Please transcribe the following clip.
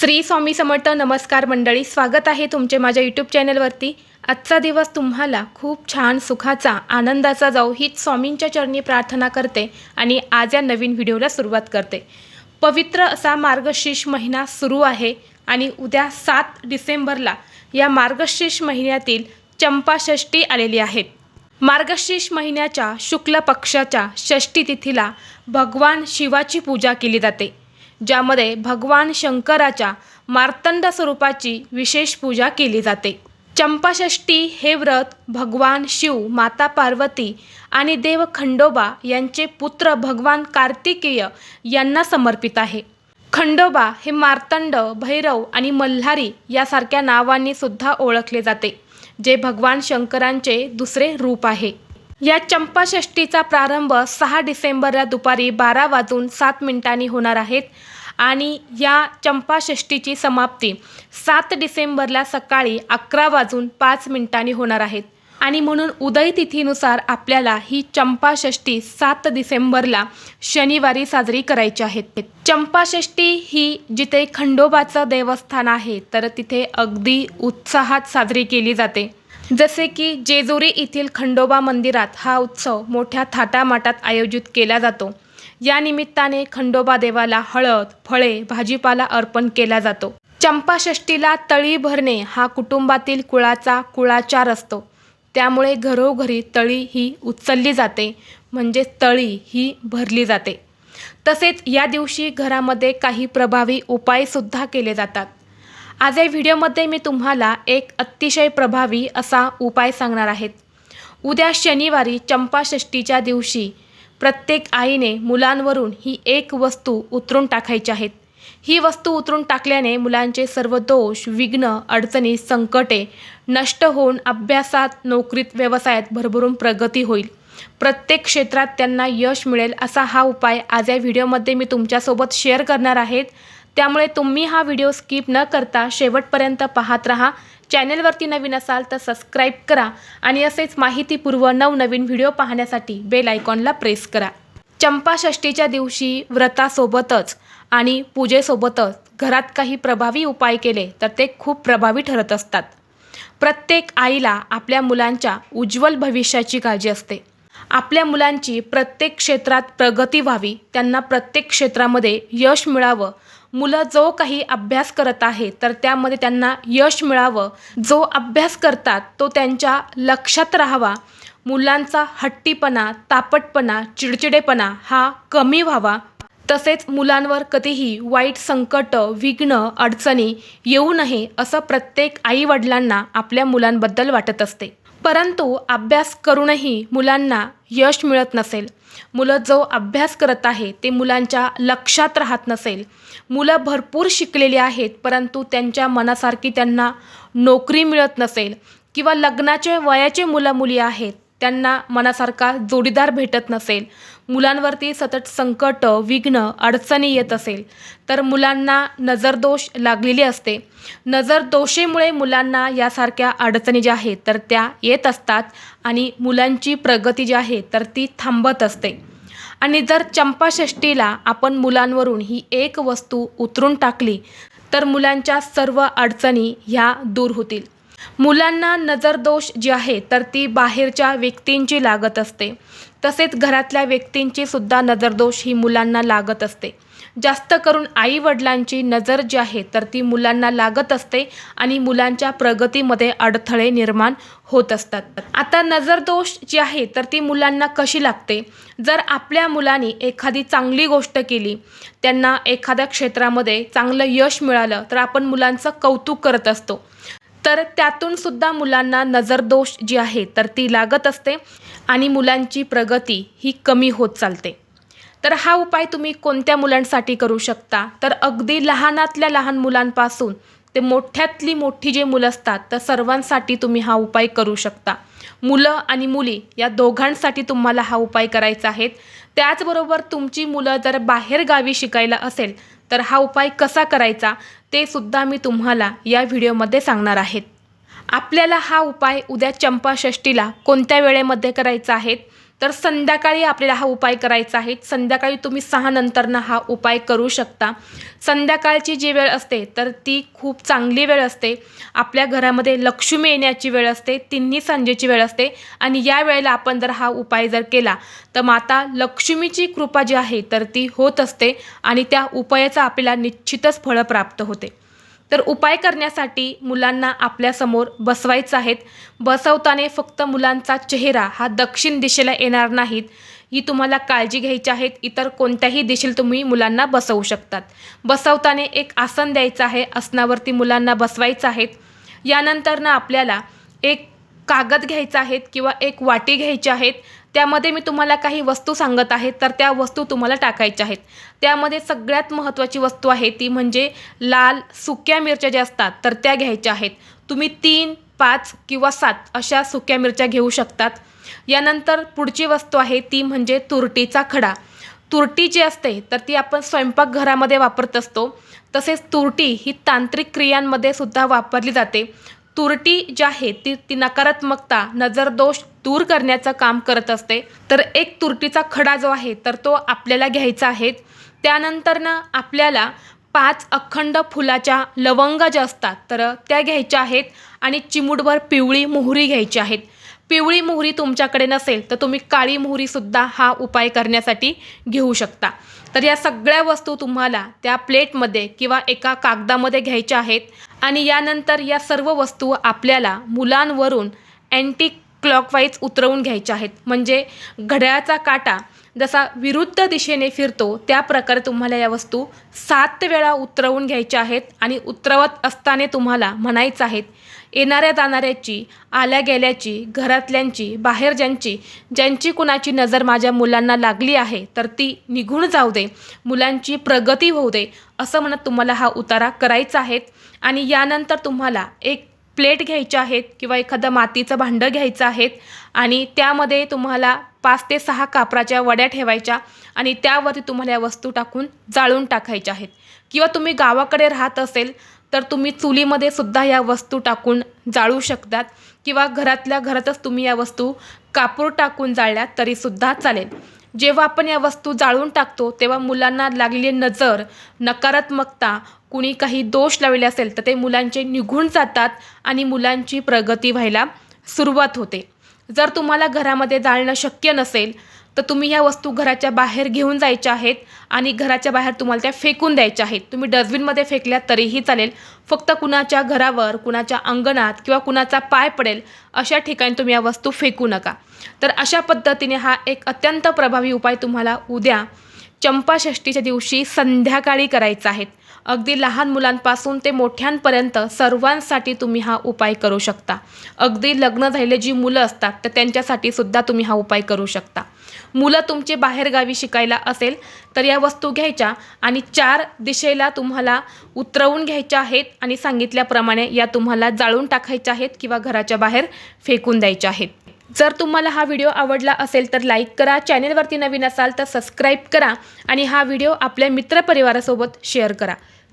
श्री स्वामी समर्थ नमस्कार मंडळी स्वागत आहे तुमचे माझ्या यूट्यूब चॅनलवरती. आजचा दिवस तुम्हाला खूप छान सुखाचा आनंदाचा जाऊ हीच स्वामींच्या चरणी प्रार्थना करते आणि आज या नवीन व्हिडिओला सुरुवात करते. पवित्र असा मार्गशीर्ष महिना सुरू आहे आणि उद्या सात डिसेंबरला या मार्गशीर्ष महिन्यातील चंपाषष्ठी आलेली आहेत मार्गशीर्ष महिन्याच्या शुक्ल पक्षाच्या षष्ठी तिथीला भगवान शिवाची पूजा केली जाते. ज्यामध्ये भगवान शंकराच्या मार्तंड स्वरूपाची विशेष पूजा केली जाते. चंपाषष्ठी हे व्रत भगवान शिव माता पार्वती आणि देव खंडोबा यांचे पुत्र भगवान कार्तिकेय यांना समर्पित आहे. खंडोबा हे मार्तंड भैरव आणि मल्हारी यासारख्या नावांनी सुद्धा ओळखले जाते जे भगवान शंकरांचे दुसरे रूप आहे. या चंपाषष्ठीचा प्रारंभ सहा डिसेंबरला दुपारी बारा वाजून सात मिनिटांनी होणार आहेत आणि या चंपाषष्ठीची समाप्ती सात डिसेंबरला सकाळी अकरा वाजून पाच मिनिटांनी होणार आहेत आणि म्हणून उदय तिथीनुसार आपल्याला ही चंपाषष्ठी सात डिसेंबरला शनिवारी साजरी करायची आहे. चंपाषष्ठी ही जिथे खंडोबाचं देवस्थान आहे तर तिथे अगदी उत्साहात साजरी केली जाते. जसे की जेजुरी येथील खंडोबा मंदिरात हा उत्सव मोठ्या थाटामाटात आयोजित केला जातो. या निमित्ताने खंडोबा देवाला हळद फळे भाजीपाला अर्पण केला जातो. चंपाषष्ठीला तळी भरणे हा कुटुंबातील कुळाचा कुळाचार असतो. त्यामुळे घरोघरी तळी ही उचलली जाते म्हणजे तळी ही भरली जाते. तसेच या दिवशी घरामध्ये काही प्रभावी उपायसुद्धा केले जातात. आज या व्हिडिओमध्ये मी तुम्हाला एक अतिशय प्रभावी असा उपाय सांगणार आहेत उद्या शनिवारी चंपाषष्टीच्या दिवशी प्रत्येक आईने मुलांवरून ही एक वस्तू उतरून टाकायची आहेत ही वस्तू उतरून टाकल्याने मुलांचे सर्व दोष विघ्न अडचणी संकटे नष्ट होऊन अभ्यासात नोकरीत व्यवसायात भरभरून प्रगती होईल. प्रत्येक क्षेत्रात त्यांना यश मिळेल असा हा उपाय आज या व्हिडिओमध्ये मी तुमच्यासोबत शेअर करणार आहेत त्यामुळे तुम्ही हा व्हिडिओ स्किप न करता शेवटपर्यंत पाहत राहा. चॅनेलवरती नवीन असाल तर सबस्क्राईब करा आणि असेच माहितीपूर्व नवनवीन व्हिडिओ पाहण्यासाठी बेल आयकॉनला प्रेस करा. चंपाषष्ठीच्या दिवशी व्रतासोबतच आणि पूजेसोबतच घरात काही प्रभावी उपाय केले तर ते खूप प्रभावी ठरत असतात. प्रत्येक आईला आपल्या मुलांच्या उज्ज्वल भविष्याची काळजी असते. आपल्या मुलांची प्रत्येक क्षेत्रात प्रगती व्हावी त्यांना प्रत्येक क्षेत्रामध्ये यश मिळावं मुलं जो काही अभ्यास करत आहे तर त्यामध्ये त्यांना यश मिळावं. जो अभ्यास करतात तो त्यांच्या लक्षात राहावा. मुलांचा हट्टीपणा तापटपणा चिडचिडेपणा हा कमी व्हावा. तसेच मुलांवर कधीही वाईट संकट विघ्न अडचणी येऊ नये असं प्रत्येक आईवडिलांना आपल्या मुलांबद्दल वाटत असते. परंतु अभ्यास करूनही मुलांना यश मिळत नसेल. मुलं जो अभ्यास करत आहे ते मुलांच्या लक्षात राहत नसेल. मुलं भरपूर शिकलेली आहेत परंतु त्यांच्या मनासारखी त्यांना नोकरी मिळत नसेल किंवा लग्नाचे वयाचे मुलं मुली आहेत त्यांना मनासारखा जोडीदार भेटत नसेल. मुलांवरती सतत संकट विघ्न अडचणी येत असेल तर मुलांना नजरदोष लागलेली असते. नजरदोषेमुळे मुलांना यासारख्या अडचणी ज्या आहेत तर त्या येत असतात आणि मुलांची प्रगती जी आहे तर ती थांबत असते. आणि जर चंपाषष्ठीला आपण मुलांवरून ही एक वस्तू उतरून टाकली तर मुलांच्या सर्व अडचणी ह्या दूर होतील. मुलांना नजरदोष जी आहे तर ती बाहेरच्या व्यक्तींची लागत असते. तसेच घरातल्या व्यक्तींची सुद्धा नजरदोष ही मुलांना लागत असते. जास्त करून आई वडिलांची नजर जी आहे तर ती मुलांना लागत असते आणि मुलांच्या प्रगतीमध्ये अडथळे निर्माण होत असतात. आता नजरदोष जी आहे तर ती मुलांना कशी लागते? जर आपल्या मुलांनी एखादी चांगली गोष्ट केली त्यांना एखाद्या क्षेत्रामध्ये चांगलं यश मिळालं तर आपण मुलांचं कौतुक करत असतो. तर त्यातून सुद्धा मुलांना नजरदोष जी आहे तर ती लागत असते आणि मुलांची प्रगती ही कमी होत चालते. तर हा उपाय तुम्ही कोणत्या मुलांसाठी करू शकता? तर अगदी लहानातल्या लहान मुलांपासून ते मोठ्यातली मोठी जे मुलं असतात तर सर्वांसाठी तुम्ही हा उपाय करू शकता. मुलं आणि मुली या दोघांसाठी तुम्हाला हा उपाय करायचा आहे. त्याचबरोबर तुमची मुलं जर बाहेर गावी शिकायला असेल तर हा उपाय कसा करायचा ते सुद्धा मी तुम्हाला या व्हिडिओमध्ये सांगणार आहेत. आपल्याला हा उपाय उद्या चंपाषष्ठीला कोणत्या वेळेमध्ये करायचा आहे? तर संध्याकाळी आपल्याला हा उपाय करायचा आहे. संध्याकाळी तुम्ही सहा नंतरनं हा उपाय करू शकता. संध्याकाळची जी वेळ असते तर ती खूप चांगली वेळ असते. आपल्या घरामध्ये लक्ष्मी येण्याची वेळ असते तिन्ही सांजेची वेळ असते. आणि या वेळेला आपण जर हा उपाय जर केला तर माता लक्ष्मीची कृपा जी आहे तर ती होत असते आणि त्या उपायाचा आपल्याला निश्चितच फळं प्राप्त होते. तर उपाय करण्यासाठी मुलांना आपल्यासमोर बसवायचं आहेत. बसवताना फक्त मुलांचा चेहरा हा दक्षिण दिशेला येणार नाहीत. ही तुम्हाला काळजी घ्यायची आहेत इतर कोणत्याही दिशेला तुम्ही मुलांना बसवू शकतात. बसवताना एक आसन द्यायचं आहे. आसनावरती मुलांना बसवायचं आहेत यानंतर ना आपल्याला एक कागद घ्यायचा आहेत किंवा एक वाटी घ्यायची आहेत त्यामध्ये मी तुम्हाला काही वस्तू सांगत आहे तर त्या वस्तू तुम्हाला टाकायच्या आहेत. त्यामध्ये सगळ्यात महत्त्वाची वस्तू आहे ती म्हणजे लाल सुक्या मिरच्या ज्या असतात तर त्या घ्यायच्या आहेत. तुम्ही तीन पाच किंवा सात अशा सुक्या मिरच्या घेऊ शकतात. यानंतर पुढची वस्तू आहे ती म्हणजे तुरटीचा खडा. तुरटी जी असते तर ती आपण स्वयंपाकघरामध्ये वापरत असतो. तसेच तुरटी ही तांत्रिक क्रियांमध्ये सुद्धा वापरली जाते. तुरटी जी आहे ती ती नकारात्मकता नजरदोष दूर करण्याचं काम करत असते. तर एक तुरटीचा खडा जो आहे तर तो आपल्याला घ्यायचा आहे. त्यानंतरनं आपल्याला पाच अखंड फुलाच्या लवंगा ज्या असतात तर त्या घ्यायच्या आहेत आणि चिमुटभर पिवळी मोहरी घ्यायची आहेत. पिवळी मोहरी तुमच्याकडे नसेल तर तुम्ही काळी मोहरीसुद्धा हा उपाय करण्यासाठी घेऊ शकता. तर या सगळ्या वस्तू तुम्हाला त्या प्लेटमध्ये किंवा एका कागदामध्ये घ्यायच्या आहेत. आणि यानंतर या सर्व वस्तू आपल्याला मुलांवरून अँटी क्लॉकवाईज उतरवून घ्यायच्या आहेत. म्हणजे घड्याळाचा काटा जसा विरुद्ध दिशेने फिरतो त्या प्रकारे तुम्हाला या वस्तू सात वेळा उतरवून घ्यायच्या आहेत आणि उतरवत असताना तुम्हाला म्हणायचं आहेत येणाऱ्या जाणाऱ्याची आल्या गेल्याची घरातल्यांची बाहेर ज्यांची ज्यांची कुणाची नजर माझ्या मुलांना लागली आहे तर ती निघून जाऊ दे मुलांची प्रगती होऊ दे असं म्हणत तुम्हाला हा उतारा करायचा आहे आणि यानंतर तुम्हाला एक प्लेट घ्यायच्या आहेत किंवा एखादं मातीचं भांडं घ्यायचं आहेत आणि त्यामध्ये तुम्हाला पाच ते सहा कापराच्या वड्या ठेवायच्या आणि त्यावरती तुम्हाला या वस्तू टाकून जाळून टाकायच्या आहेत. किंवा तुम्ही गावाकडे राहत असेल तर तुम्ही चुलीमध्ये सुद्धा या वस्तू टाकून जाळू शकतात. किंवा घरातल्या घरातच तुम्ही या वस्तू कापूर टाकून जाळल्यात तरीसुद्धा चालेल. जेव्हा आपण या वस्तू जाळून टाकतो तेव्हा मुलांना लागलेली नजर नकारात्मकता कुणी काही दोष लावले असेल तर ते मुलांचे निघून जातात आणि मुलांची प्रगती व्हायला सुरुवात होते. जर तुम्हाला घरामध्ये जाळणं शक्य नसेल तर तुम्ही ह्या वस्तू घराच्या बाहेर घेऊन जायच्या आहेत आणि घराच्या बाहेर तुम्हाला त्या फेकून द्यायच्या आहेत. तुम्ही डस्टबिनमध्ये फेकल्या तरीही चालेल. फक्त कुणाच्या घरावर कुणाच्या अंगणात किंवा कुणाचा पाय पडेल अशा ठिकाणी तुम्ही या वस्तू फेकू नका. तर अशा पद्धतीने हा एक अत्यंत प्रभावी उपाय तुम्हाला उद्या चंपाषष्टीच्या दिवशी संध्याकाळी करायचा आहे. अगदी लहान मुलांपासून ते मोठ्यांपर्यंत सर्वांसाठी तुम्ही हा उपाय करू शकता. अगदी लग्न झालेले जी मुलं असतात तर त्यांच्यासाठी सुद्धा तुम्ही हा उपाय करू शकता. मुलं तुमचे बाहेरगावी शिकायला असेल तर या वस्तू घ्यायच्या आणि चार दिशेला तुम्हाला उतरवून घ्यायच्या आहेत आणि सांगितल्याप्रमाणे या तुम्हाला जाळून टाकायच्या आहेत किंवा घराच्या बाहेर फेकून द्यायच्या आहेत. जर तुम्हाला हा व्हिडिओ आवडला असेल तर लाईक करा चॅनेलवरती नवीन असाल तर सबस्क्राईब करा आणि हा व्हिडिओ आपल्या मित्रपरिवारासोबत शेअर करा.